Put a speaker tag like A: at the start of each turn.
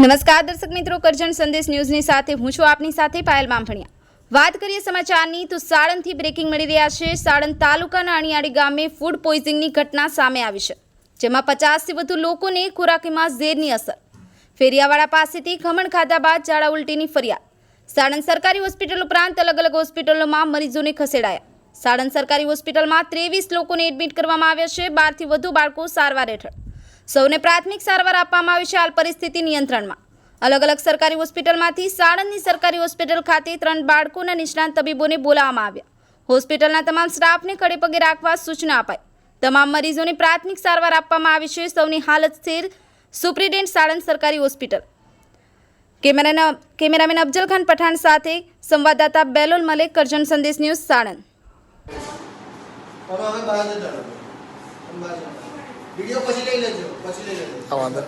A: નમસ્કાર દર્શક મિત્રો, કરજણ સંદેશ ન્યૂઝની સાથે હું છું આપની સાથે પાયલ માંભણિયા વાત કરીએ સમાચારની તો સાળંદથી બ્રેકિંગ મળી રહ્યા છે. સાળંદ તાલુકાના અણિયાળી ગામે ફૂડ પોઈઝનિંગની ઘટના સામે આવી છે, જેમાં પચાસથી વધુ લોકોને ખોરાકીમાં ઝેરની અસર. ફેરિયાવાળા પાસેથી ખમણ ખાધા બાદ ઝાડા ઉલટીની ફરિયાદ. સાણંદ સરકારી હોસ્પિટલ ઉપરાંત અલગ અલગ હોસ્પિટલોમાં મરીઝોને ખસેડાયા. સાણંદ સરકારી હોસ્પિટલમાં ત્રેવીસ લોકોને એડમિટ કરવામાં આવ્યા છે. બારથી વધુ બાળકો સારવાર હેઠળ. સૌને પ્રાથમિક સારવાર આપવામાં આવી છે હાલ પરિસ્થિતિ નિયંત્રણમાં. અલગ અલગ સરકારી હોસ્પિટલમાંથી સાણંદની સરકારી હોસ્પિટલ ખાતે ત્રણ બાળકોના નિષ્ણાંત તબીબોને બોલાવવામાં આવ્યા. હોસ્પિટલના તમામ સ્ટાફને ખડે પગે રાખવા સૂચના અપાઈ. તમામ મરીઝોને પ્રાથમિક સારવાર આપવામાં આવી છે. સૌની હાલત સ્થિર. સુપ્રિન્ટેન્ટ સાણંદ સરકારી હોસ્પિટલ. કેમેરાના કેમેરામેન અફજલ ખાન પઠાણ સાથે સંવાદદાતા બેલોલ મલેક, કરજણ સંદેશ ન્યૂઝ, સાણંદ.
B: વીડિયો પછી લઈ લેજો પછી લઈ લેજો
C: હા, વાંધો.